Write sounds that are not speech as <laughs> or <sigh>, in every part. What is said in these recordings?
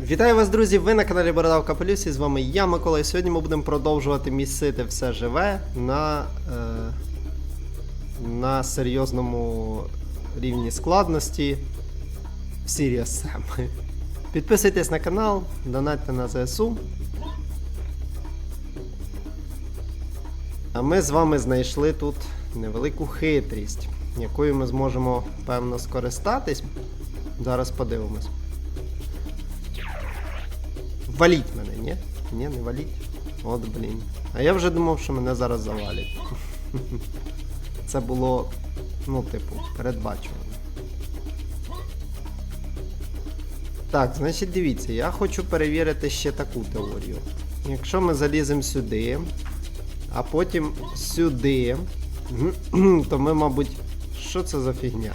Вітаю вас, друзі! Ви на каналі Бородавка Полюсі. З вами я, Микола, і сьогодні ми будемо продовжувати місити все живе на, е, на серйозному рівні складності в Serious Sam. Підписуйтесь на канал, донатьте на ЗСУ. А ми з вами знайшли тут невелику хитрість, якою ми зможемо певно скористатись. Зараз подивимось. Валіть мене, ні? Ні, не валіть. От блін. А я вже думав, що мене зараз завалять. <laughs> Це було, ну, типу, передбачувано. Так, значить дивіться, я хочу перевірити ще таку теорію. Якщо ми заліземо сюди, а потім сюди, <clears throat> то ми, мабуть, що це за фігня?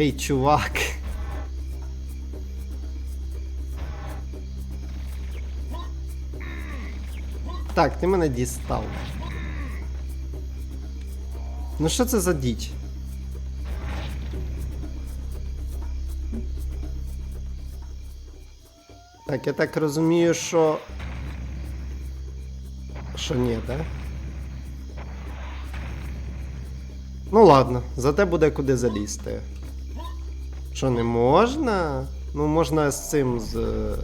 Ей, чувак. Так, ти мене дістав. Ну що це за діч? Так, я так розумію, що. Що ні, так? Ну ладно, зате буде куди залізти. Що не можна? Ну можна з цим з. е,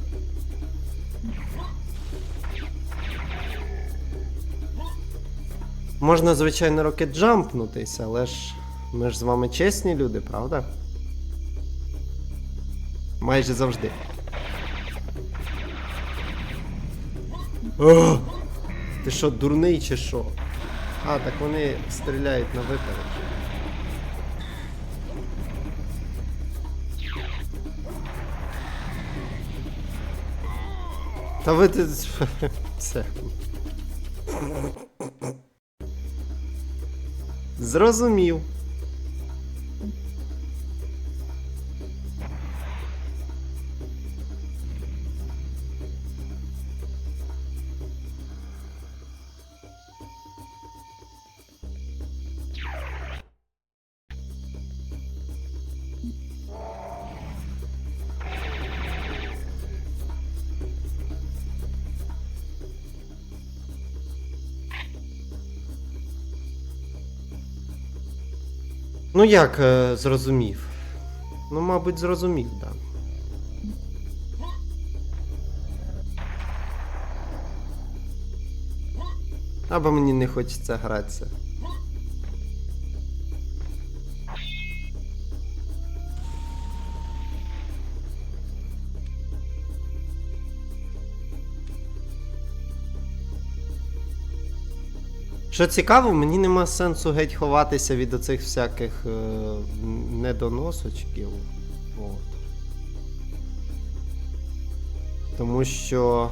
Можна, звичайно, рокетджампнутися, але ж ми ж з вами чесні люди, правда? Майже завжди. О! Ти що, дурний чи що? А, так вони стріляють на випередження. Та ви ти. Все. Зрозумів. Ну як е, зрозумів? Ну, мабуть, зрозумів, так. Да. Або мені не хочеться гратися. Що цікаво, мені нема сенсу геть ховатися від оцих всяких е, недоносочків. От. Тому що.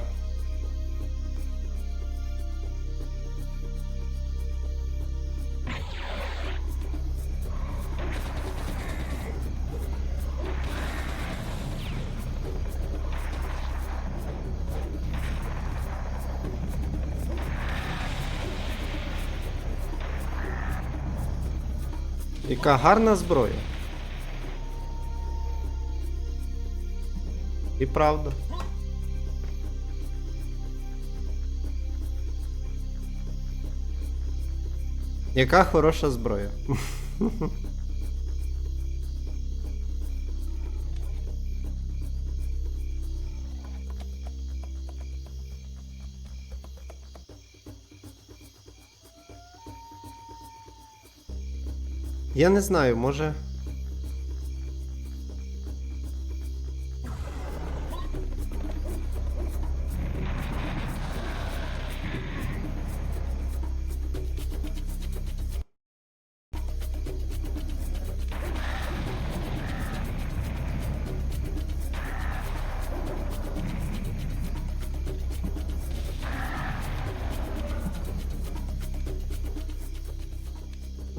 Яка гарна зброя. І правда. Яка хороша зброя. <laughs> Я не знаю, може.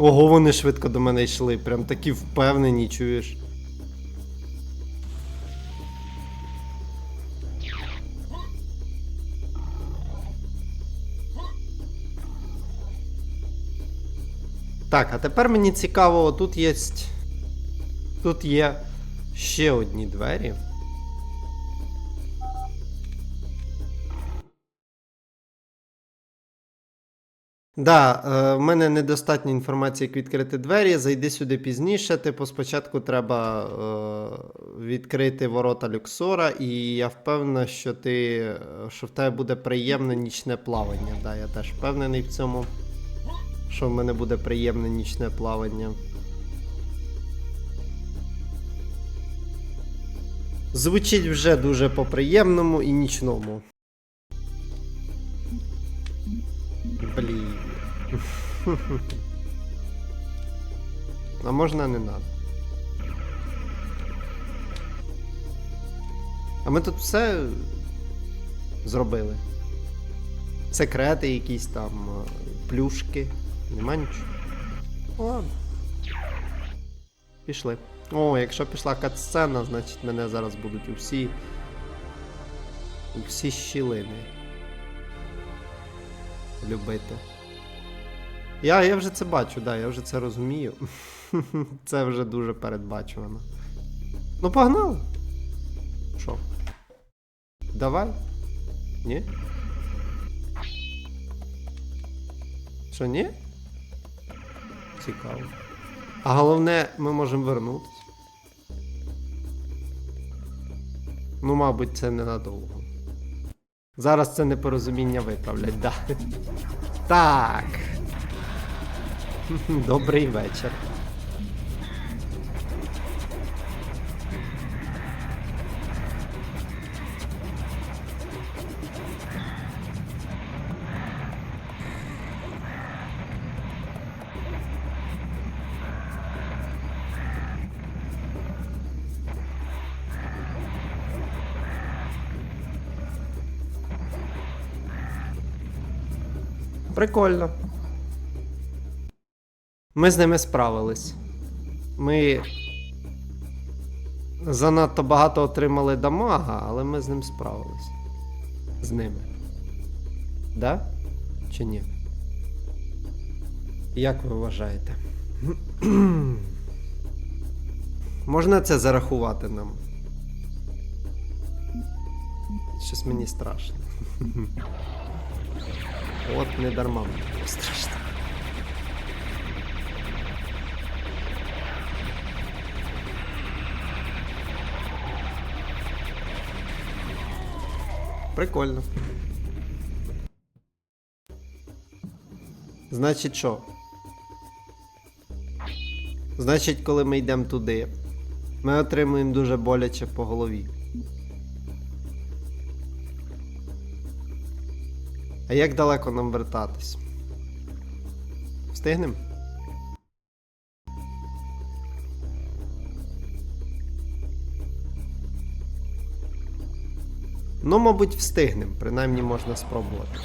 Ого, вони швидко до мене йшли. Прям такі впевнені, чуєш. Так, а тепер мені цікаво, тут є. Тут є ще одні двері. Да, е, в мене недостатньо інформації, як відкрити двері. Зайди сюди пізніше. Типу, спочатку треба е, відкрити ворота Люксора, і я впевнений, що ти, е, що в тебе буде приємне нічне плавання. Да, я теж впевнений в цьому, що в мене буде приємне нічне плавання. Звучить вже дуже по-приємному і нічному. Блін. А можна не надо. А ми тут все зробили. Секрети якісь там, е, плюшки. Нема нічого. Ладно. Пішли. О, якщо пішла катсцена, значить мене зараз будуть усі. Усі щілини. Любити. Я, я вже це бачу, да, я вже це розумію. <laughs> це вже дуже передбачувано. Ну, погнали. Що? Давай? Ні? Що, ні? Цікаво. А головне, ми можемо вернутися. Ну, мабуть, це ненадовго. Зараз це непорозуміння виправлять, да. <laughs> Так. <laughs> Добрий вечір. Прикольно. Ми з ними справились. Ми занадто багато отримали дамага, але ми з ним справились. З ними. Да? Чи ні? Як ви вважаєте? <clears throat> Можна це зарахувати нам? Щось мені страшно. <laughs> От не дарма мені страшно. Прикольно. Значить що? Значить, коли ми йдемо туди, ми отримуємо дуже боляче по голові. А як далеко нам вертатись? Встигнем? Ну, мабуть, встигнем, принаймні можна спробувати.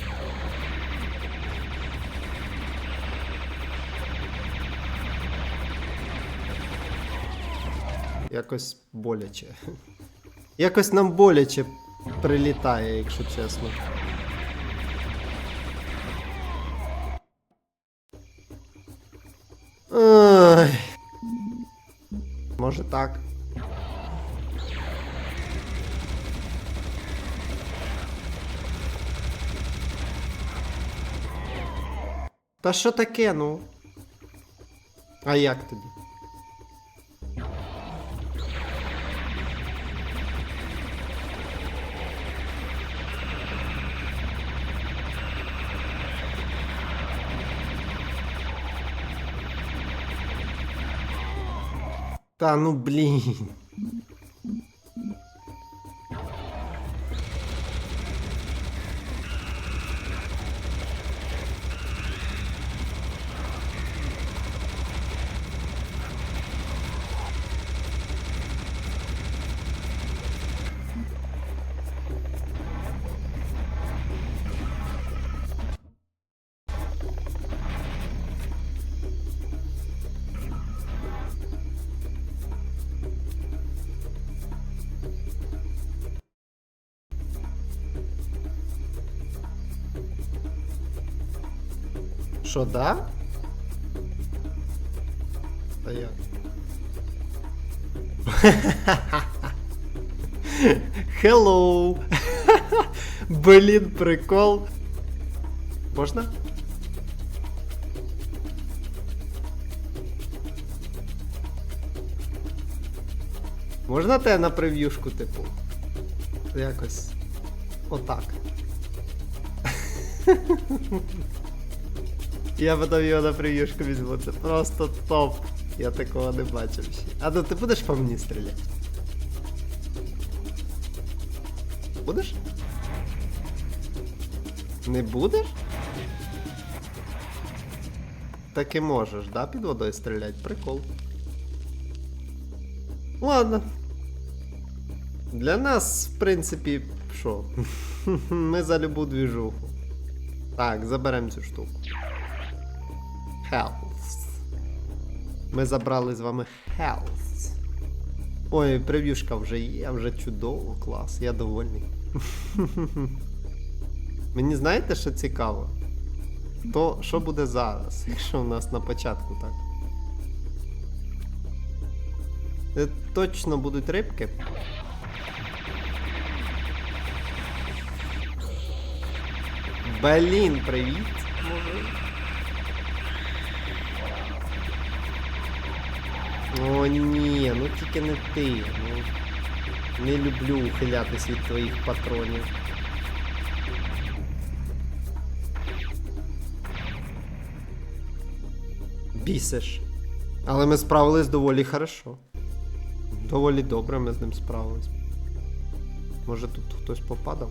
Якось боляче. <laughs> Якось нам боляче прилітає, якщо чесно. Ой. Може так. Та що таке, ну? А як тоді? Та ну блін. Що, да? А як? Hello! Блін, прикол. Можна? Можна те на прев'юшку, типу? Якось. Отак. Я потім його на прев'юшку візьму. Це просто топ. Я такого не бачив ще. А ну ти будеш по мені стріляти? Будеш? Не будеш? Так і можеш, да, під водою стріляти? Прикол. Ладно. Для нас, в принципі, що? <laughs> Ми за любу двіжуху. Так, заберемо цю штуку. Health. Ми забрали з вами Health. Ой, прев'юшка вже є, вже чудово, клас, я довольний. <laughs> Мені знаєте, що цікаво? То що буде зараз, якщо у нас на початку так? Це точно будуть рибки. Блін, привіт. О, ні, ну тільки не ти. Ну, не люблю ухилятись від твоїх патронів. Бісиш. Але ми справились доволі хорошо. Доволі добре ми з ним справились. Може тут хтось попадав?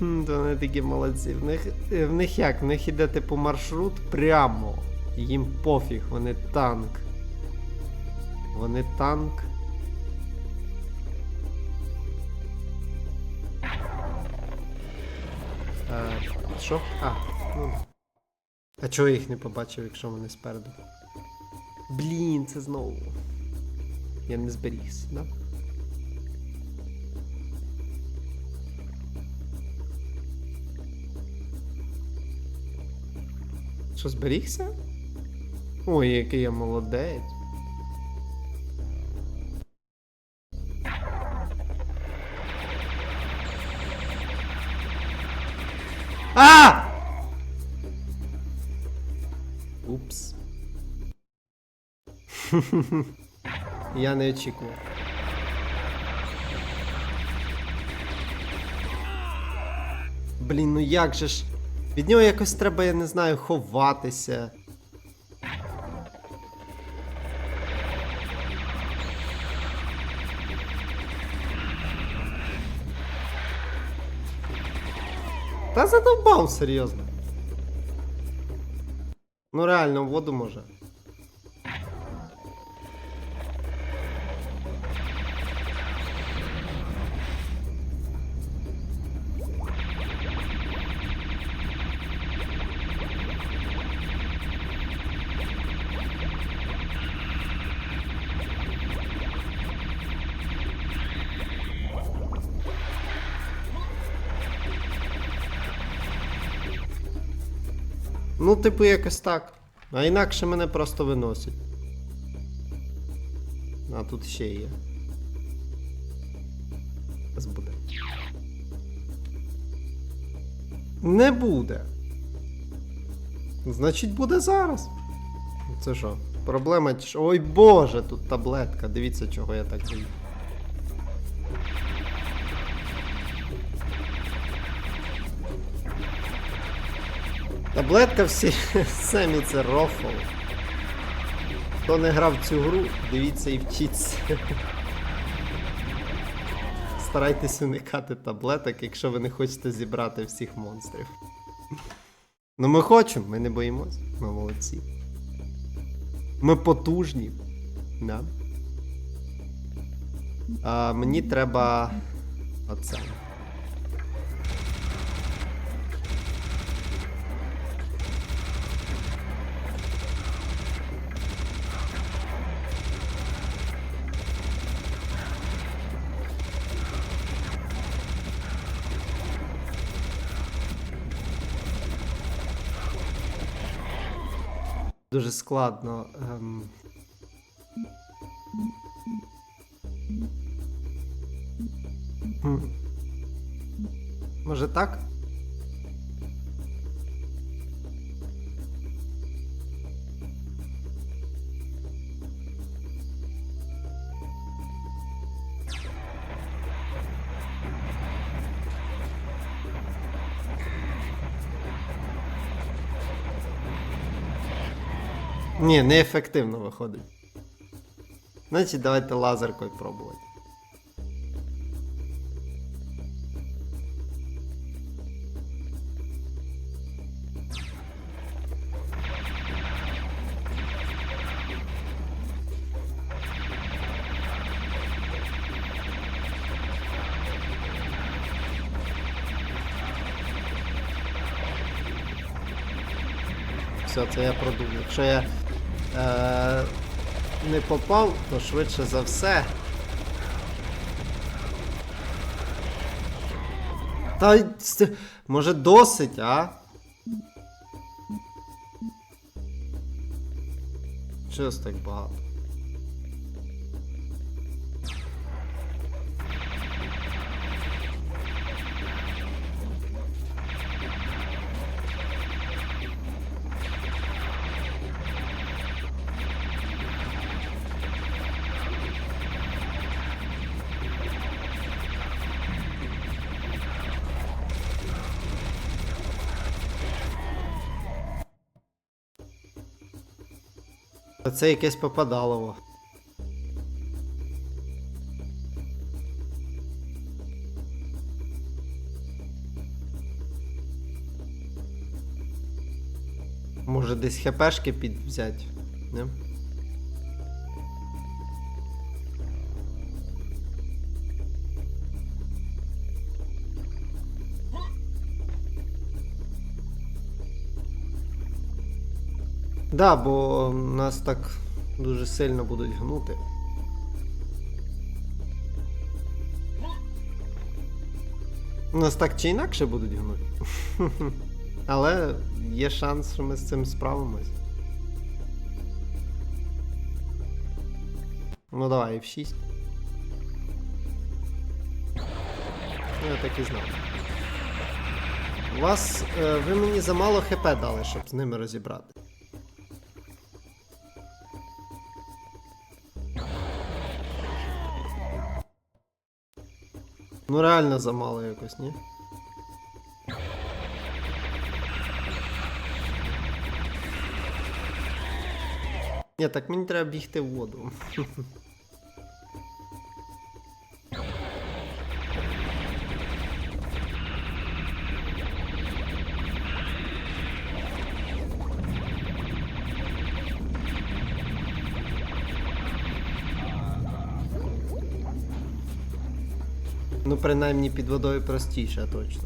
Вони такі молодці. В них, е, в них як? В них іде типу маршрут прямо. Їм пофіг, вони танк. Вони танк. Е, Що? А, ну. А чого я їх не побачив, якщо вони спереду? Блін, це знову. Я не зберігся, да? Що зберігся? Ой, який я молодець. А! Упс. <laughs> Я не очікував. Блін, ну як же ж. Від нього якось треба, я не знаю, ховатися. Та задовбав, серйозно. Ну реально, в воду може. Типу, якось так. А інакше мене просто виносять. А тут ще є. Буде. Не буде. Значить, буде зараз. Це що? Проблема. Ой боже, тут таблетка. Дивіться, чого я так Таблетка всі <laughs> самі це рофл. Хто не грав в цю гру, дивіться і вчіться. Старайтесь уникати таблеток, якщо ви не хочете зібрати всіх монстрів. Ну ми хочемо, ми не боїмось. Ми молодці. Ми потужні. Да. А, мені треба. Оце. Дуже складно. Ем... Може так? Ні, неефективно виходить. Значить, давайте лазеркою пробувати. Все, це я продумав. Якщо я е, не попав, то швидше за все. Та може досить, а? Чого так багато. А Це якесь попадалово. Може десь хпшки підвзять, не? Да, бо нас так дуже сильно будуть гнути. Нас так чи інакше будуть гнути. <laughs> Але є шанс, що ми з цим справимось. Ну давай, в 6. Ну, я так і знав. У вас. Е, ви мені замало хп дали, щоб з ними розібрати. Ну реально замало якось, ні? Ні, так мені треба бігти в воду. <laughs> Ну, принаймні під водою простіше, точно.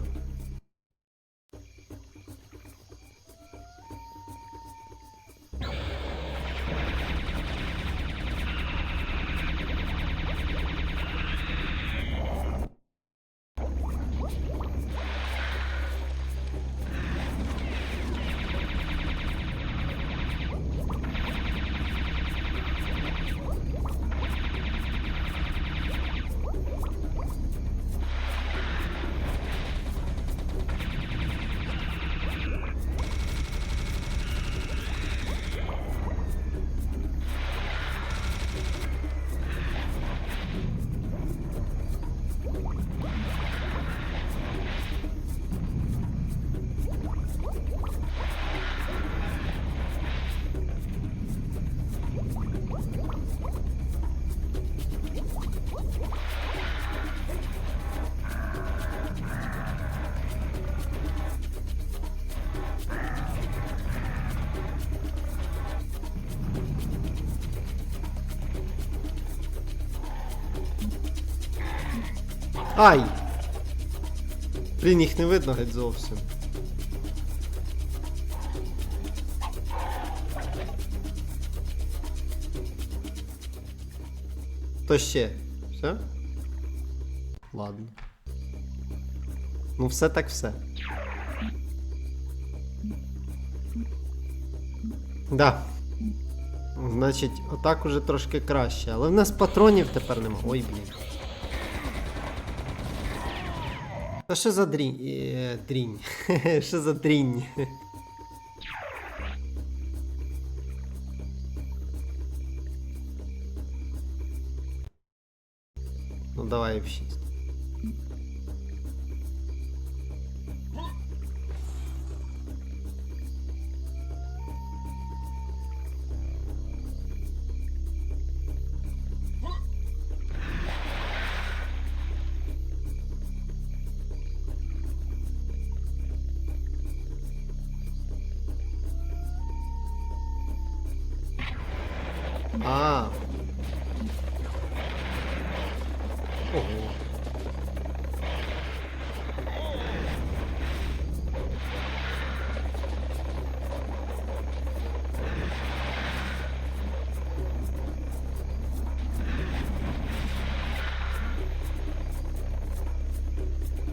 Ай! Блін, їх не видно геть зовсім. То ще? Все? Ладно. Ну, все так все. Да. значить, отак уже трошки краще. Але в нас патронів тепер нема. Ой, блін. А що за дрінь? Е, э, дрінь. Що <laughs> за дрінь? Ну давай в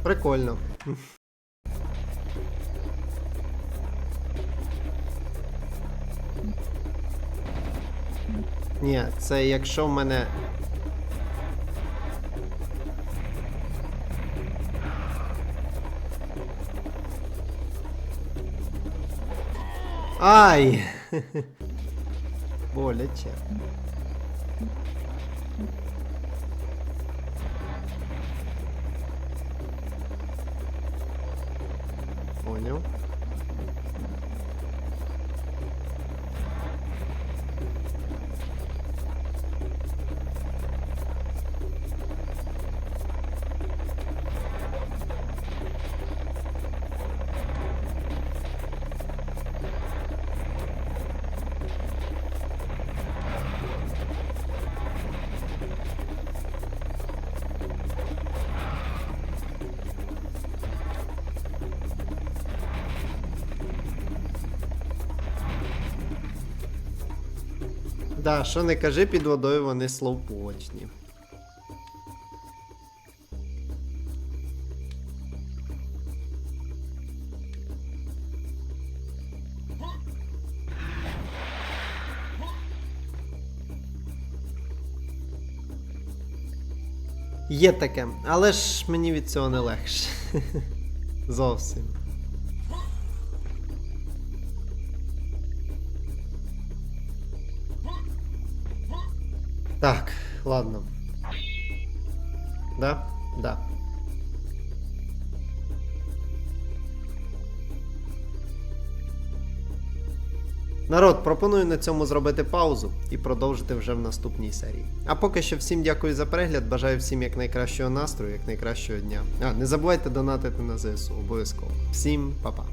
Прикольно. Ні, це якщо в мене. Ай! <laughs> Боляче. entendeu? Да, що не кажи, під водою вони слоупочні. Є таке, але ж мені від цього не легше. <laughs> Зовсім. Так, ладно. Да? Да. Народ, пропоную на цьому зробити паузу і продовжити вже в наступній серії. А поки що всім дякую за перегляд. Бажаю всім якнайкращого настрою, якнайкращого дня. А, не забувайте донатити на ЗСУ, обов'язково. Всім па-па.